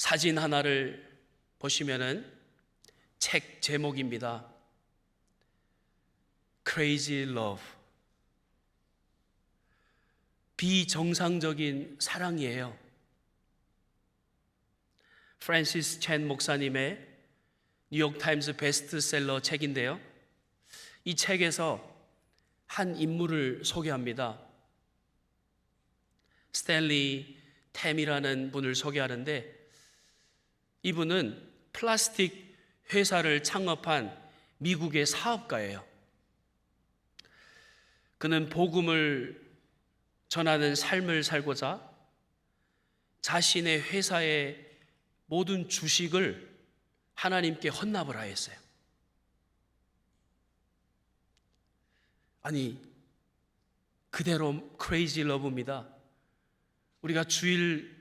사진 하나를 보시면은 책 제목입니다. Crazy Love. 비정상적인 사랑이에요. 프랜시스 첸 목사님의 뉴욕 타임즈 베스트셀러 책인데요. 이 책에서 한 인물을 소개합니다. 스탠리 템이라는 분을 소개하는데 이분은 플라스틱 회사를 창업한 미국의 사업가예요. 그는 복음을 전하는 삶을 살고자 자신의 회사의 모든 주식을 하나님께 헌납을 하였어요. 아니, 그대로 크레이지 러브입니다. 우리가 주일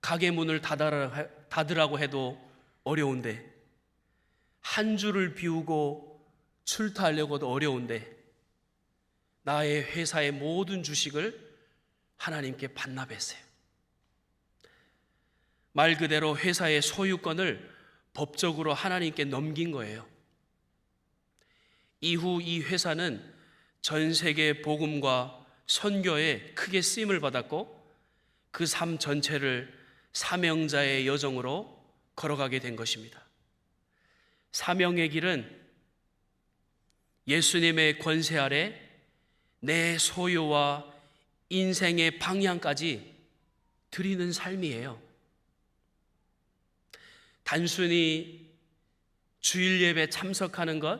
가게 문을 닫아라, 닫으라고 해도 어려운데, 한 주를 비우고 출타하려고도 어려운데, 나의 회사의 모든 주식을 하나님께 반납했어요. 말 그대로 회사의 소유권을 법적으로 하나님께 넘긴 거예요. 이후 이 회사는 전 세계 복음과 선교에 크게 쓰임을 받았고 그 삶 전체를 사명자의 여정으로 걸어가게 된 것입니다. 사명의 길은 예수님의 권세 아래 내 소유와 인생의 방향까지 드리는 삶이에요. 단순히 주일 예배 참석하는 것,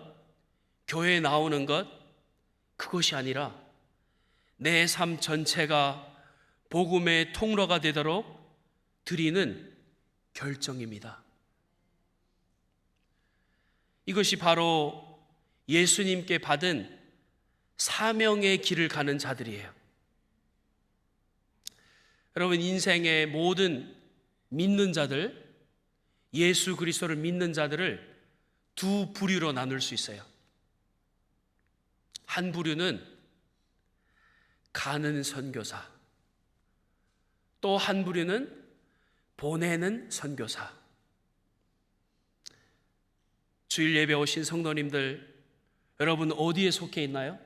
교회 나오는 것, 그것이 아니라 내 삶 전체가 복음의 통로가 되도록 드리는 결정입니다. 이것이 바로 예수님께 받은 사명의 길을 가는 자들이에요. 여러분, 인생의 모든 믿는 자들, 예수 그리스도를 믿는 자들을 두 부류로 나눌 수 있어요. 한 부류는 가는 선교사, 또 한 부류는 보내는 선교사. 주일 예배 오신 성도님들, 여러분 어디에 속해 있나요?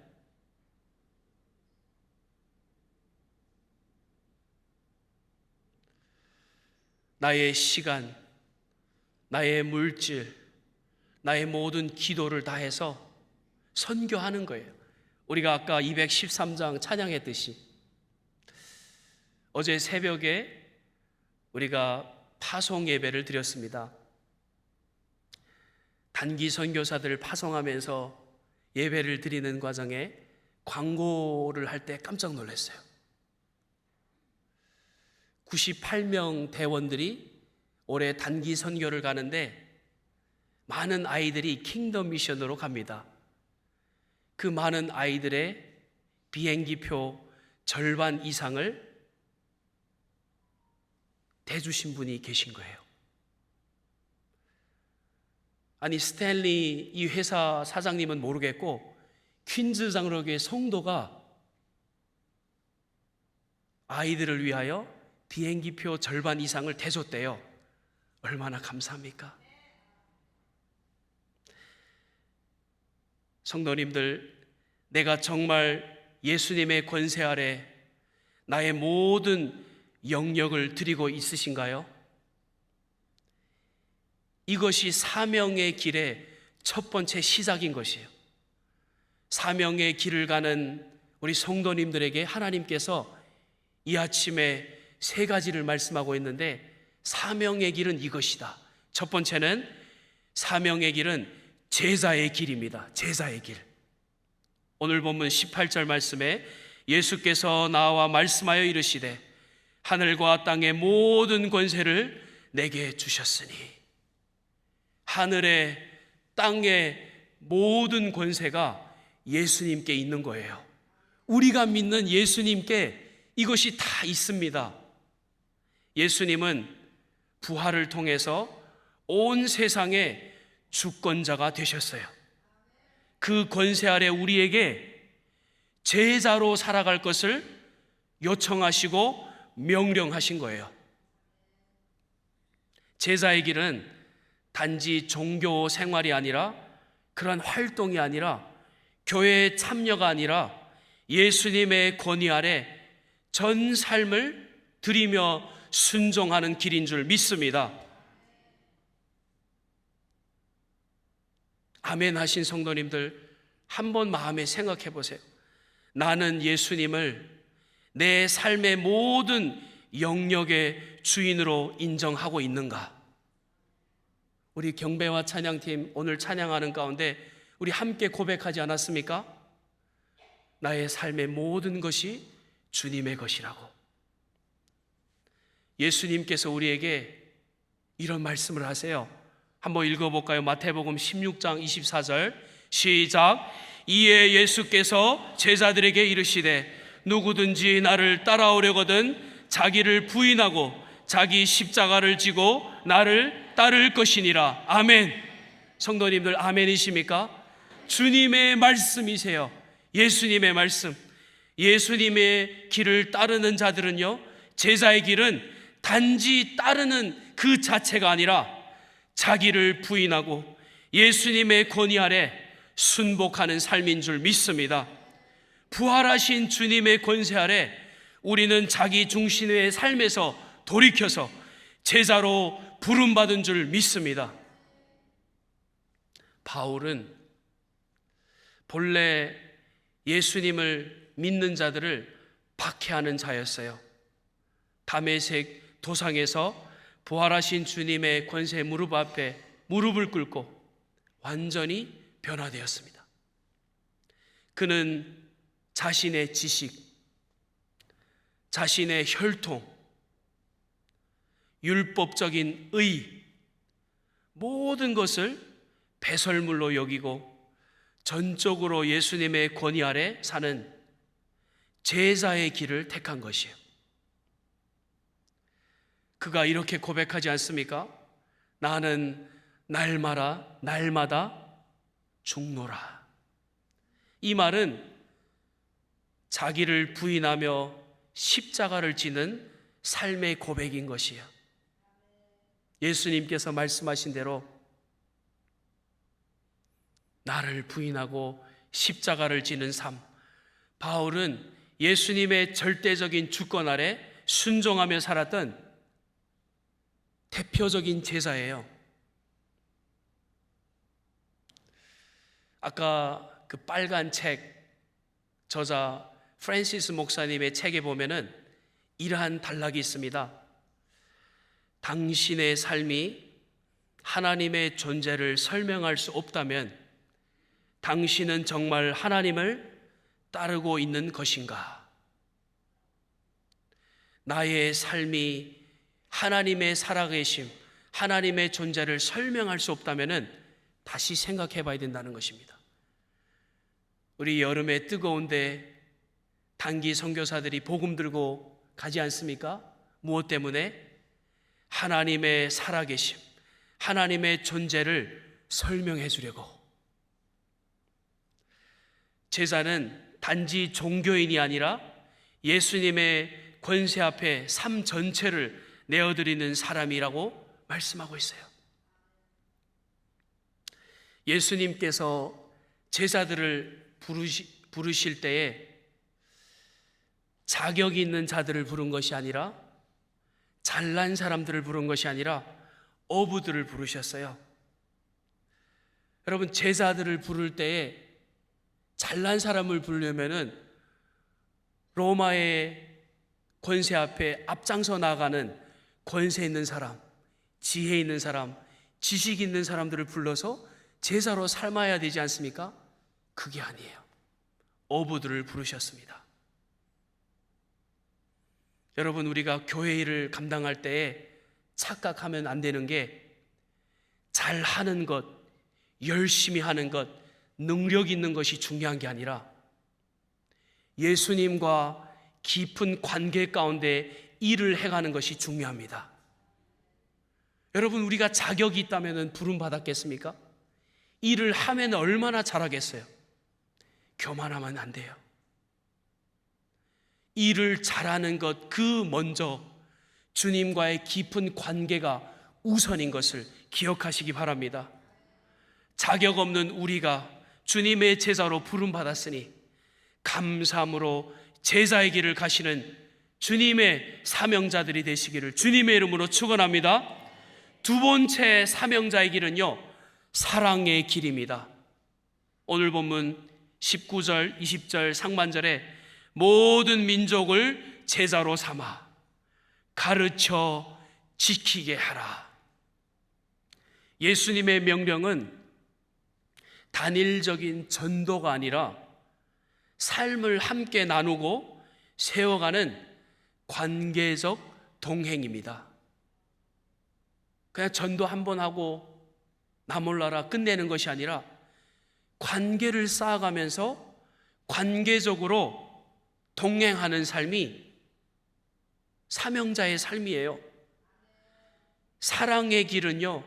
나의 시간, 나의 물질, 나의 모든 기도를 다해서 선교하는 거예요. 우리가 아까 213장 찬양했듯이 어제 새벽에 우리가 파송 예배를 드렸습니다. 단기 선교사들을 파송하면서 예배를 드리는 과정에 광고를 할 때 깜짝 놀랐어요. 98명 대원들이 올해 단기 선교를 가는데 많은 아이들이 킹덤 미션으로 갑니다. 그 많은 아이들의 비행기표 절반 이상을 대주신 분이 계신 거예요. 아니 스탠리 이 회사 사장님은 모르겠고 퀸즈 장로교의 성도가 아이들을 위하여 비행기표 절반 이상을 대줬대요. 얼마나 감사합니까? 성도님들, 내가 정말 예수님의 권세 아래 나의 모든 영역을 드리고 있으신가요? 이것이 사명의 길의 첫 번째 시작인 것이에요. 사명의 길을 가는 우리 성도님들에게 하나님께서 이 아침에 세 가지를 말씀하고 있는데 사명의 길은 이것이다. 첫 번째는 사명의 길은 제자의 길입니다. 제자의 길. 오늘 본문 18절 말씀에 예수께서 나와 말씀하여 이르시되 하늘과 땅의 모든 권세를 내게 주셨으니 하늘의 땅의 모든 권세가 예수님께 있는 거예요. 우리가 믿는 예수님께 이것이 다 있습니다. 예수님은 부활을 통해서 온 세상의 주권자가 되셨어요. 그 권세 아래 우리에게 제자로 살아갈 것을 요청하시고 명령하신 거예요. 제자의 길은 단지 종교 생활이 아니라 그런 활동이 아니라 교회의 참여가 아니라 예수님의 권위 아래 전 삶을 드리며 순종하는 길인 줄 믿습니다. 아멘 하신 성도님들 한 번 마음에 생각해 보세요. 나는 예수님을 내 삶의 모든 영역의 주인으로 인정하고 있는가? 우리 경배와 찬양팀 오늘 찬양하는 가운데 우리 함께 고백하지 않았습니까? 나의 삶의 모든 것이 주님의 것이라고. 예수님께서 우리에게 이런 말씀을 하세요. 한번 읽어볼까요? 마태복음 16장 24절 시작 이에 예수께서 제자들에게 이르시되 누구든지 나를 따라오려거든 자기를 부인하고 자기 십자가를 지고 나를 따를 것이니라 아멘 성도님들 아멘이십니까? 주님의 말씀이세요 예수님의 말씀 예수님의 길을 따르는 자들은요 제자의 길은 단지 따르는 그 자체가 아니라 자기를 부인하고 예수님의 권위 아래 순복하는 삶인 줄 믿습니다. 부활하신 주님의 권세 아래 우리는 자기 중심의 삶에서 돌이켜서 제자로 부름받은 줄 믿습니다. 바울은 본래 예수님을 믿는 자들을 박해하는 자였어요. 담에색 도상에서 부활하신 주님의 권세 무릎 앞에 무릎을 꿇고 완전히 변화되었습니다. 그는 자신의 지식, 자신의 혈통, 율법적인 의, 모든 것을 배설물로 여기고 전적으로 예수님의 권위 아래 사는 제자의 길을 택한 것이에요. 그가 이렇게 고백하지 않습니까? 나는 날마다 날마다 죽노라. 이 말은 자기를 부인하며 십자가를 지는 삶의 고백인 것이요. 예수님께서 말씀하신 대로 나를 부인하고 십자가를 지는 삶. 바울은 예수님의 절대적인 주권 아래 순종하며 살았던 대표적인 제자예요. 아까 그 빨간 책 저자 프랜시스 목사님의 책에 보면은 이러한 단락이 있습니다. 당신의 삶이 하나님의 존재를 설명할 수 없다면 당신은 정말 하나님을 따르고 있는 것인가? 나의 삶이 하나님의 살아계심, 하나님의 존재를 설명할 수 없다면은 다시 생각해 봐야 된다는 것입니다. 우리 여름에 뜨거운데 단기 선교사들이 복음 들고 가지 않습니까? 무엇 때문에? 하나님의 살아계심, 하나님의 존재를 설명해 주려고. 제자는 단지 종교인이 아니라 예수님의 권세 앞에 삶 전체를 내어드리는 사람이라고 말씀하고 있어요. 예수님께서 제자들을 부르시, 부르실 때에 자격이 있는 자들을 부른 것이 아니라 잘난 사람들을 부른 것이 아니라 어부들을 부르셨어요. 여러분 제자들을 부를 때에 잘난 사람을 부르려면은 로마의 권세 앞에 앞장서 나가는 권세 있는 사람, 지혜 있는 사람, 지식 있는 사람들을 불러서 제사로 삶아야 되지 않습니까? 그게 아니에요. 어부들을 부르셨습니다. 여러분, 우리가 교회 일을 감당할 때에 착각하면 안 되는 게 잘 하는 것, 열심히 하는 것, 능력 있는 것이 중요한 게 아니라 예수님과 깊은 관계 가운데 일을 해가는 것이 중요합니다. 여러분, 우리가 자격이 있다면 부름 받았겠습니까? 일을 하면 얼마나 잘하겠어요? 교만하면 안 돼요. 일을 잘하는 것, 그 먼저 주님과의 깊은 관계가 우선인 것을 기억하시기 바랍니다. 자격 없는 우리가 주님의 제자로 부름 받았으니 감사함으로 제자의 길을 가시는 주님의 사명자들이 되시기를 주님의 이름으로 축원합니다. 두 번째 사명자의 길은요. 사랑의 길입니다. 오늘 본문 19절, 20절 상반절에 모든 민족을 제자로 삼아 가르쳐 지키게 하라. 예수님의 명령은 단일적인 전도가 아니라 삶을 함께 나누고 세워가는 관계적 동행입니다. 그냥 전도 한 번 하고 나 몰라라 끝내는 것이 아니라 관계를 쌓아가면서 관계적으로 동행하는 삶이 사명자의 삶이에요. 사랑의 길은요,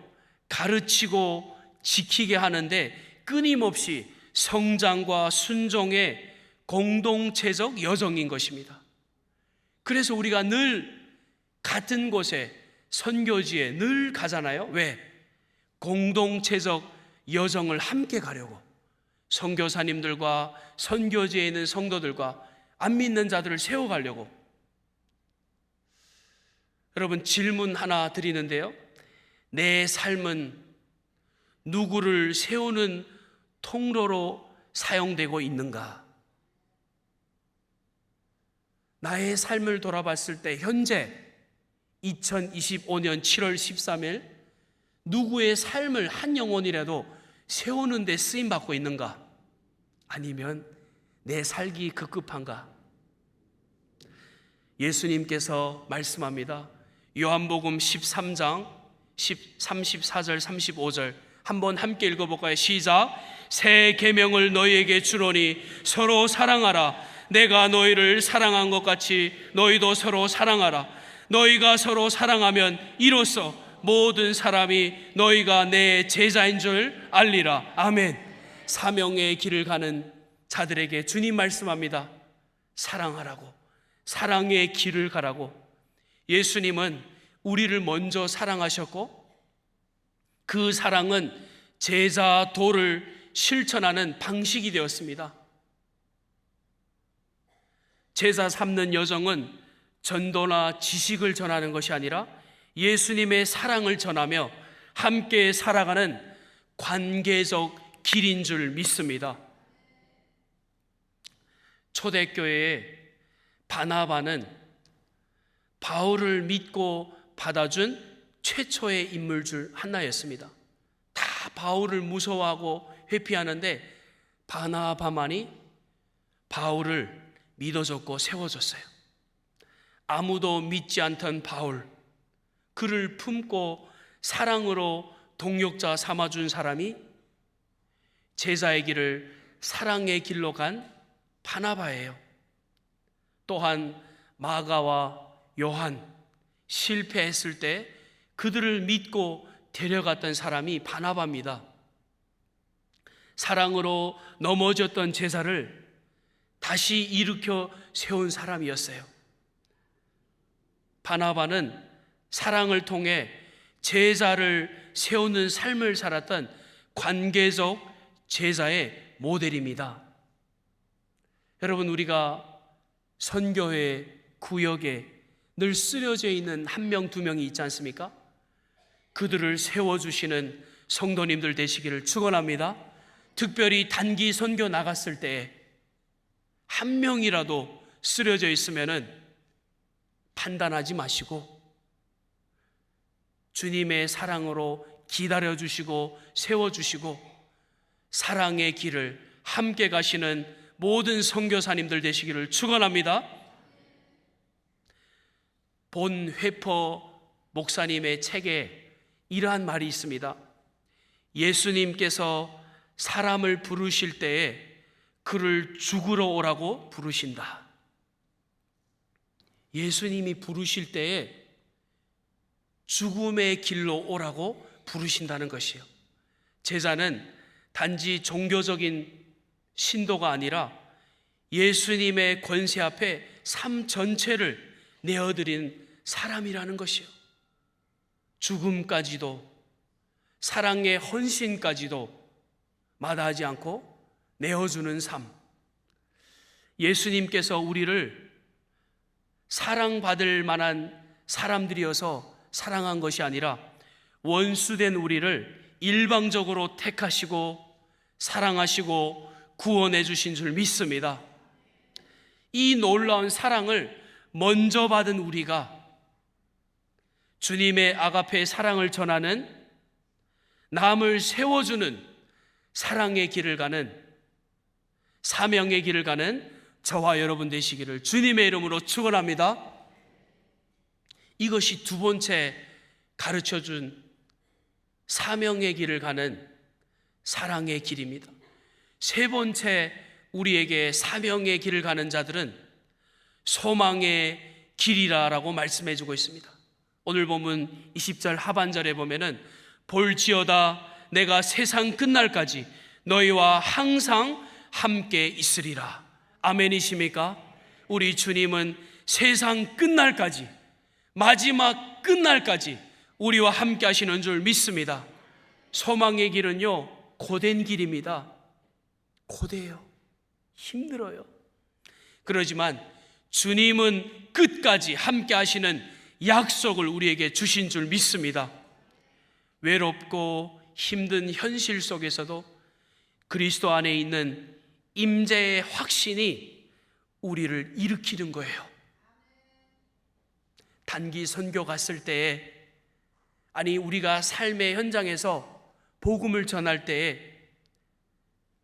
가르치고 지키게 하는데 끊임없이 성장과 순종의 공동체적 여정인 것입니다. 그래서 우리가 늘 같은 곳에 선교지에 늘 가잖아요. 왜? 공동체적 여정을 함께 가려고. 선교사님들과 선교지에 있는 성도들과 안 믿는 자들을 세워가려고. 여러분 질문 하나 드리는데요. 내 삶은 누구를 세우는 통로로 사용되고 있는가? 나의 삶을 돌아봤을 때 현재 2025년 7월 13일 누구의 삶을 한 영혼이라도 세우는 데 쓰임 받고 있는가? 아니면 내 살기 급급한가? 예수님께서 말씀합니다. 요한복음 13장 10, 34절 35절 한번 함께 읽어볼까요? 시작. 새 계명을 너희에게 주노니 서로 사랑하라. 내가 너희를 사랑한 것 같이 너희도 서로 사랑하라. 너희가 서로 사랑하면 이로써 모든 사람이 너희가 내 제자인 줄 알리라. 아멘. 사명의 길을 가는 자들에게 주님 말씀합니다. 사랑하라고. 사랑의 길을 가라고. 예수님은 우리를 먼저 사랑하셨고 그 사랑은 제자 도를 실천하는 방식이 되었습니다. 제자 삼는 여정은 전도나 지식을 전하는 것이 아니라 예수님의 사랑을 전하며 함께 살아가는 관계적 길인 줄 믿습니다. 초대교회의 바나바는 바울을 믿고 받아준 최초의 인물 줄 하나였습니다. 다 바울을 무서워하고 회피하는데 바나바만이 바울을 믿어줬고 세워줬어요. 아무도 믿지 않던 바울, 그를 품고 사랑으로 동역자 삼아준 사람이 제자의 길을 사랑의 길로 간 바나바예요. 또한 마가와 요한 실패했을 때 그들을 믿고 데려갔던 사람이 바나바입니다. 사랑으로 넘어졌던 제사를 다시 일으켜 세운 사람이었어요. 바나바는 사랑을 통해 제자를 세우는 삶을 살았던 관계적 제자의 모델입니다. 여러분, 우리가 선교회 구역에 늘 쓰려져 있는 한 명, 두 명이 있지 않습니까? 그들을 세워주시는 성도님들 되시기를 축원합니다. 특별히 단기 선교 나갔을 때한 명이라도 쓰려져 있으면은 판단하지 마시고 주님의 사랑으로 기다려 주시고 세워 주시고 사랑의 길을 함께 가시는 모든 선교사님들 되시기를 축원합니다. 본 회퍼 목사님의 책에 이러한 말이 있습니다. 예수님께서 사람을 부르실 때에 그를 죽으러 오라고 부르신다. 예수님이 부르실 때에 죽음의 길로 오라고 부르신다는 것이요. 제자는 단지 종교적인 신도가 아니라 예수님의 권세 앞에 삶 전체를 내어드린 사람이라는 것이요. 죽음까지도 사랑의 헌신까지도 마다하지 않고 내어주는 삶. 예수님께서 우리를 사랑받을 만한 사람들이어서 사랑한 것이 아니라 원수된 우리를 일방적으로 택하시고 사랑하시고 구원해 주신 줄 믿습니다. 이 놀라운 사랑을 먼저 받은 우리가 주님의 아가페의 사랑을 전하는 남을 세워주는 사랑의 길을 가는 사명의 길을 가는 저와 여러분 되시기를 주님의 이름으로 축원합니다. 이것이 두 번째 가르쳐 준 사명의 길을 가는 사랑의 길입니다. 세 번째 우리에게 사명의 길을 가는 자들은 소망의 길이라라고 말씀해 주고 있습니다. 오늘 보면 20절 하반절에 보면은 볼지어다 내가 세상 끝날까지 너희와 항상 함께 있으리라. 아멘이십니까? 우리 주님은 세상 끝날까지 마지막 끝날까지 우리와 함께 하시는 줄 믿습니다. 소망의 길은요, 고된 길입니다. 고대요. 힘들어요. 그러지만 주님은 끝까지 함께 하시는 약속을 우리에게 주신 줄 믿습니다. 외롭고 힘든 현실 속에서도 그리스도 안에 있는 임재의 확신이 우리를 일으키는 거예요. 단기 선교 갔을 때에 아니 우리가 삶의 현장에서 복음을 전할 때에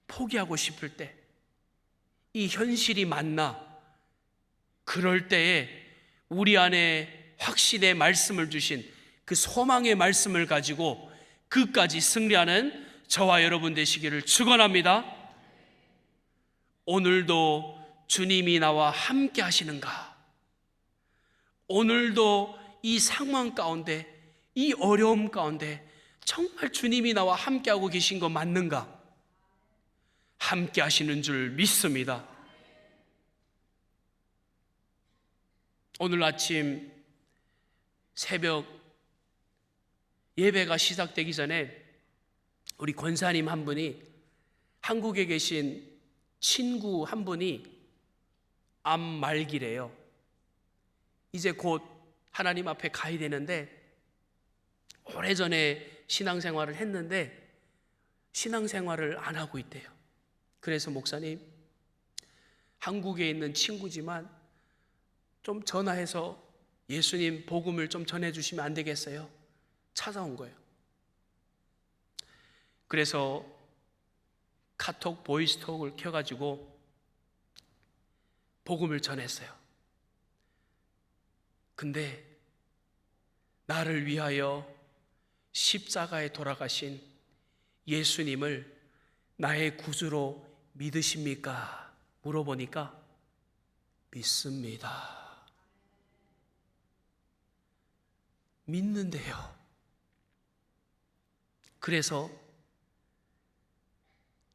포기하고 싶을 때 이 현실이 맞나 그럴 때에 우리 안에 확신의 말씀을 주신 그 소망의 말씀을 가지고 끝까지 승리하는 저와 여러분 되시기를 축원합니다. 오늘도 주님이 나와 함께 하시는가? 오늘도 이 상황 가운데 이 어려움 가운데 정말 주님이 나와 함께하고 계신 거 맞는가? 함께 하시는 줄 믿습니다. 오늘 아침 새벽 예배가 시작되기 전에 우리 권사님 한 분이 한국에 계신 친구 한 분이 암 말기래요. 이제 곧 하나님 앞에 가야 되는데 오래전에 신앙생활을 했는데 신앙생활을 안 하고 있대요. 그래서 목사님 한국에 있는 친구지만 좀 전화해서 예수님 복음을 좀 전해 주시면 안 되겠어요? 찾아온 거예요. 그래서 카톡 보이스톡을 켜가지고 복음을 전했어요. 근데 나를 위하여 십자가에 돌아가신 예수님을 나의 구주로 믿으십니까? 물어보니까 믿습니다. 믿는데요. 그래서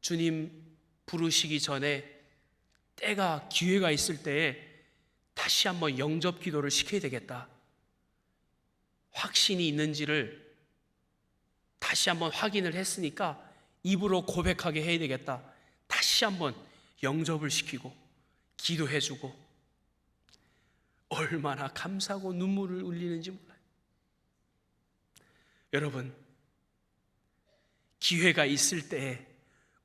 주님 부르시기 전에 때가 기회가 있을 때에 다시 한번 영접 기도를 시켜야 되겠다. 확신이 있는지를 다시 한번 확인을 했으니까 입으로 고백하게 해야 되겠다. 다시 한번 영접을 시키고 기도해 주고 얼마나 감사하고 눈물을 흘리는지 몰라요. 여러분, 기회가 있을 때에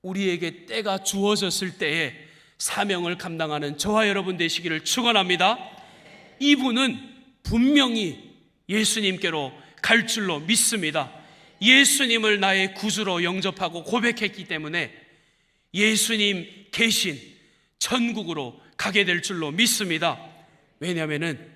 우리에게 때가 주어졌을 때에 사명을 감당하는 저와 여러분 되시기를 축원합니다. 이분은 분명히 예수님께로 갈 줄로 믿습니다. 예수님을 나의 구주로 영접하고 고백했기 때문에 예수님 계신 천국으로 가게 될 줄로 믿습니다. 왜냐하면은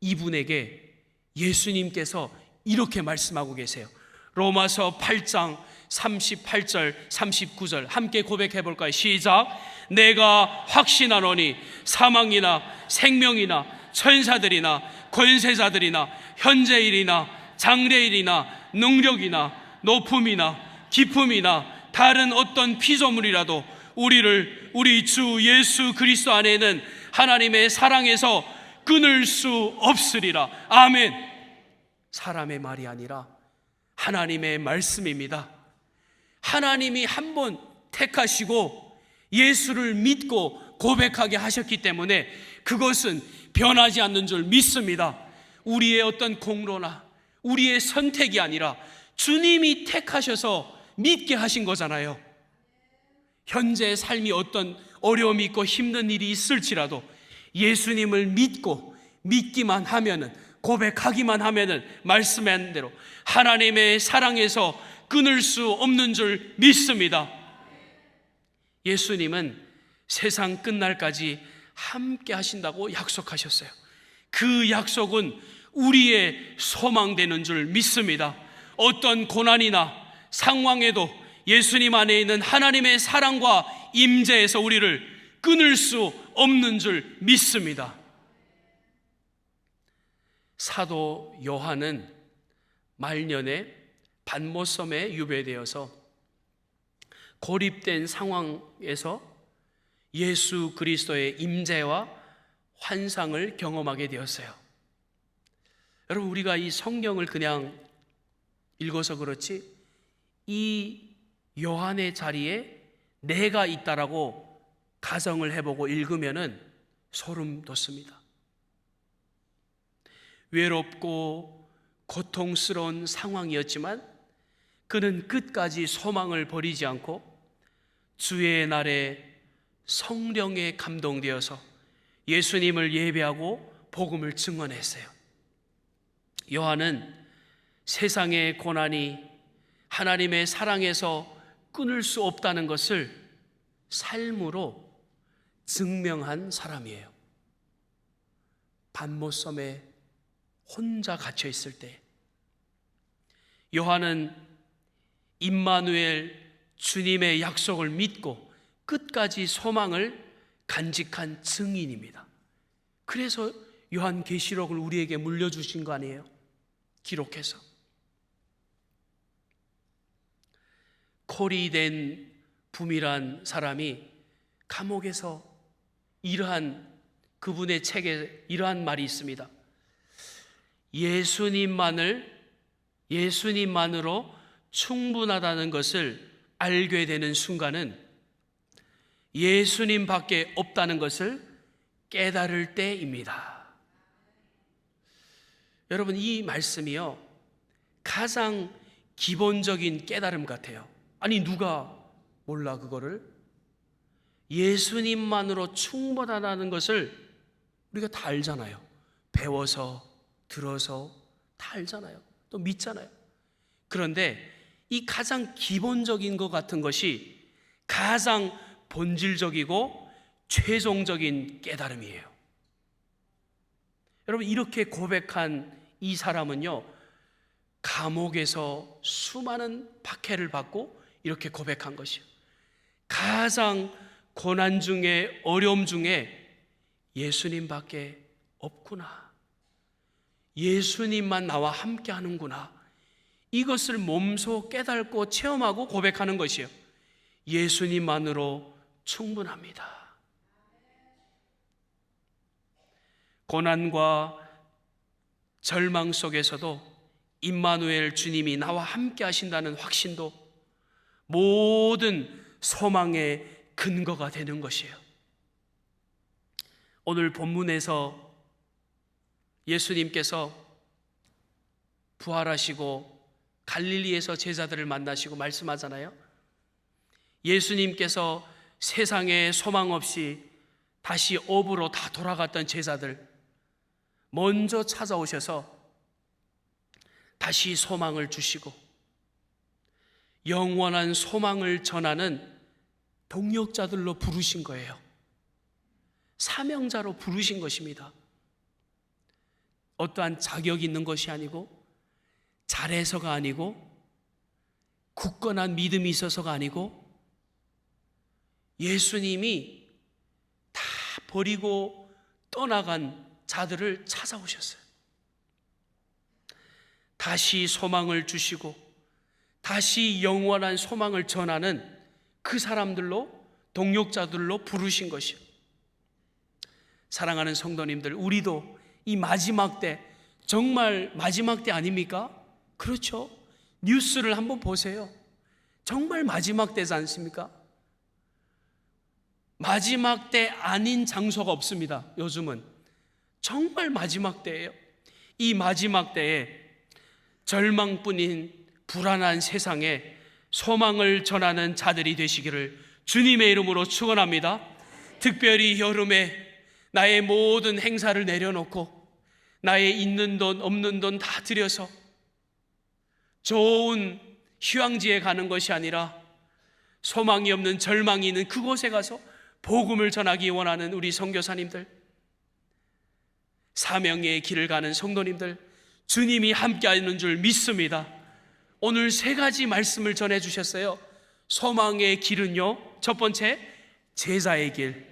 이분에게 예수님께서 이렇게 말씀하고 계세요. 로마서 8장 38절, 39절 함께 고백해 볼까요? 시작. 내가 확신하노니 사망이나 생명이나 천사들이나 권세자들이나 현재일이나 장래일이나 능력이나 높음이나 기품이나 다른 어떤 피조물이라도 우리를 우리 주 예수 그리스도 안에는 하나님의 사랑에서 끊을 수 없으리라. 아멘. 사람의 말이 아니라 하나님의 말씀입니다. 하나님이 한 번 택하시고 예수를 믿고 고백하게 하셨기 때문에 그것은 변하지 않는 줄 믿습니다. 우리의 어떤 공로나 우리의 선택이 아니라 주님이 택하셔서 믿게 하신 거잖아요. 현재 삶이 어떤 어려움이 있고 힘든 일이 있을지라도 예수님을 믿고 믿기만 하면은 고백하기만 하면은 말씀한 대로 하나님의 사랑에서 끊을 수 없는 줄 믿습니다. 예수님은 세상 끝날까지 함께 하신다고 약속하셨어요. 그 약속은 우리의 소망되는 줄 믿습니다. 어떤 고난이나 상황에도 예수님 안에 있는 하나님의 사랑과 임재에서 우리를 끊을 수 없는 줄 믿습니다. 사도 요한은 말년에 반모섬에 유배되어서 고립된 상황에서 예수 그리스도의 임재와 환상을 경험하게 되었어요. 여러분 우리가 이 성경을 그냥 읽어서 그렇지 이 요한의 자리에 내가 있다라고 가정을 해보고 읽으면은 소름 돋습니다. 외롭고 고통스러운 상황이었지만 그는 끝까지 소망을 버리지 않고 주의 날에 성령에 감동되어서 예수님을 예배하고 복음을 증언했어요. 요한은 세상의 고난이 하나님의 사랑에서 끊을 수 없다는 것을 삶으로 증명한 사람이에요. 반모섬에 혼자 갇혀 있을 때 요한은 임마누엘 주님의 약속을 믿고 끝까지 소망을 간직한 증인입니다. 그래서 요한 계시록을 우리에게 물려주신 거 아니에요? 기록해서. 콜이 된 붐이란 사람이 감옥에서 이러한 그분의 책에 이러한 말이 있습니다. 예수님만을 예수님만으로 충분하다는 것을 알게 되는 순간은 예수님 밖에 없다는 것을 깨달을 때입니다. 여러분 이 말씀이요 가장 기본적인 깨달음 같아요. 아니 누가 몰라 그거를 예수님만으로 충분하다는 것을 우리가 다 알잖아요. 배워서 들어서 다 알잖아요. 또 믿잖아요. 그런데 이 가장 기본적인 것 같은 것이 가장 본질적이고 최종적인 깨달음이에요. 여러분, 이렇게 고백한 이 사람은요, 감옥에서 수많은 박해를 받고 이렇게 고백한 것이요. 가장 고난 중에 어려움 중에 예수님밖에 없구나. 예수님만 나와 함께 하는구나. 이것을 몸소 깨닫고 체험하고 고백하는 것이요. 예수님만으로 충분합니다. 고난과 절망 속에서도 임마누엘 주님이 나와 함께 하신다는 확신도 모든 소망의 근거가 되는 것이에요. 오늘 본문에서 예수님께서 부활하시고 갈릴리에서 제자들을 만나시고 말씀하잖아요. 예수님께서 세상에 소망 없이 다시 업으로 다 돌아갔던 제자들 먼저 찾아오셔서 다시 소망을 주시고 영원한 소망을 전하는 동역자들로 부르신 거예요. 사명자로 부르신 것입니다. 어떠한 자격 있는 것이 아니고 잘해서가 아니고 굳건한 믿음이 있어서가 아니고 예수님이 다 버리고 떠나간 자들을 찾아오셨어요. 다시 소망을 주시고 다시 영원한 소망을 전하는 그 사람들로 동역자들로 부르신 것이요. 사랑하는 성도님들, 우리도 이 마지막 때 정말 마지막 때 아닙니까? 그렇죠. 뉴스를 한번 보세요. 정말 마지막 때지 않습니까? 마지막 때 아닌 장소가 없습니다. 요즘은 정말 마지막 때예요. 이 마지막 때에 절망뿐인 불안한 세상에 소망을 전하는 자들이 되시기를 주님의 이름으로 축원합니다. 특별히 여름에 나의 모든 행사를 내려놓고 나의 있는 돈 없는 돈 다 들여서 좋은 휴양지에 가는 것이 아니라 소망이 없는 절망이 있는 그곳에 가서 복음을 전하기 원하는 우리 선교사님들 사명의 길을 가는 성도님들 주님이 함께하는 줄 믿습니다. 오늘 세 가지 말씀을 전해 주셨어요. 소망의 길은요. 첫 번째 제자의 길,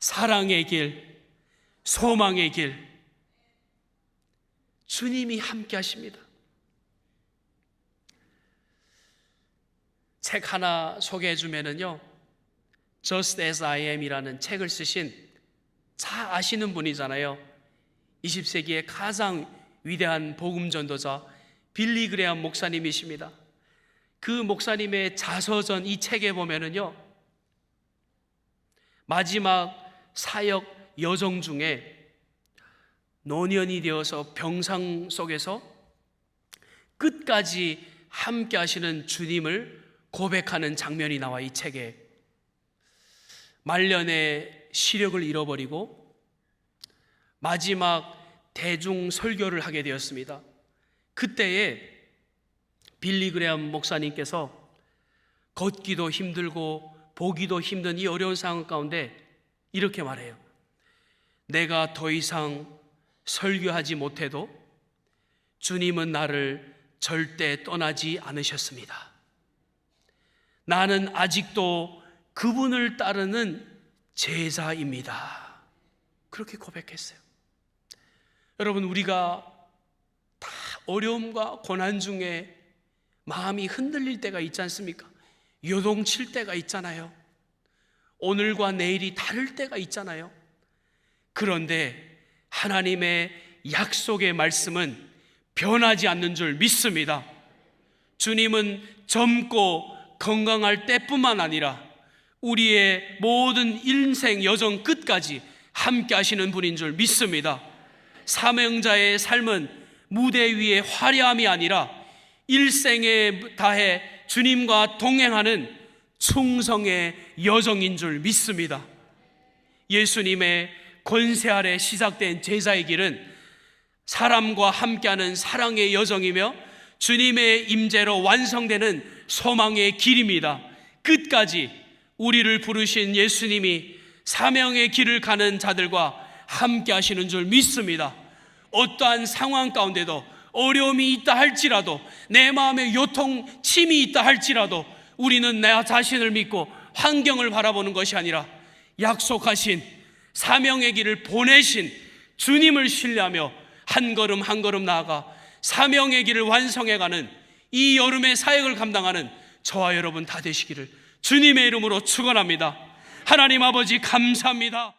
사랑의 길, 소망의 길. 주님이 함께 하십니다. 책 하나 소개해 주면은요. Just as I am이라는 책을 쓰신 잘 아시는 분이잖아요. 20세기의 가장 위대한 복음 전도자 빌리 그레암 목사님이십니다. 그 목사님의 자서전 이 책에 보면은요. 마지막 사역 여정 중에 노년이 되어서 병상 속에서 끝까지 함께 하시는 주님을 고백하는 장면이 나와 이 책에 말년에 시력을 잃어버리고 마지막 대중 설교를 하게 되었습니다. 그때에 빌리 그레암 목사님께서 걷기도 힘들고 보기도 힘든 이 어려운 상황 가운데 이렇게 말해요. 내가 더 이상 설교하지 못해도 주님은 나를 절대 떠나지 않으셨습니다. 나는 아직도 그분을 따르는 제자입니다. 그렇게 고백했어요. 여러분, 우리가 다 어려움과 고난 중에 마음이 흔들릴 때가 있지 않습니까? 요동칠 때가 있잖아요. 오늘과 내일이 다를 때가 있잖아요. 그런데 하나님의 약속의 말씀은 변하지 않는 줄 믿습니다. 주님은 젊고 건강할 때뿐만 아니라 우리의 모든 인생 여정 끝까지 함께 하시는 분인 줄 믿습니다. 사명자의 삶은 무대 위의 화려함이 아니라 일생에 다해 주님과 동행하는 충성의 여정인 줄 믿습니다. 예수님의 권세 아래 시작된 제자의 길은 사람과 함께하는 사랑의 여정이며 주님의 임재로 완성되는 소망의 길입니다. 끝까지 우리를 부르신 예수님이 사명의 길을 가는 자들과 함께 하시는 줄 믿습니다. 어떠한 상황 가운데도 어려움이 있다 할지라도 내 마음에 요통 침이 있다 할지라도 우리는 내 자신을 믿고 환경을 바라보는 것이 아니라 약속하신 사명의 길을 보내신 주님을 신뢰하며 한 걸음 한 걸음 나아가 사명의 길을 완성해가는 이 여름의 사역을 감당하는 저와 여러분 다 되시기를 주님의 이름으로 축원합니다. 하나님 아버지 감사합니다.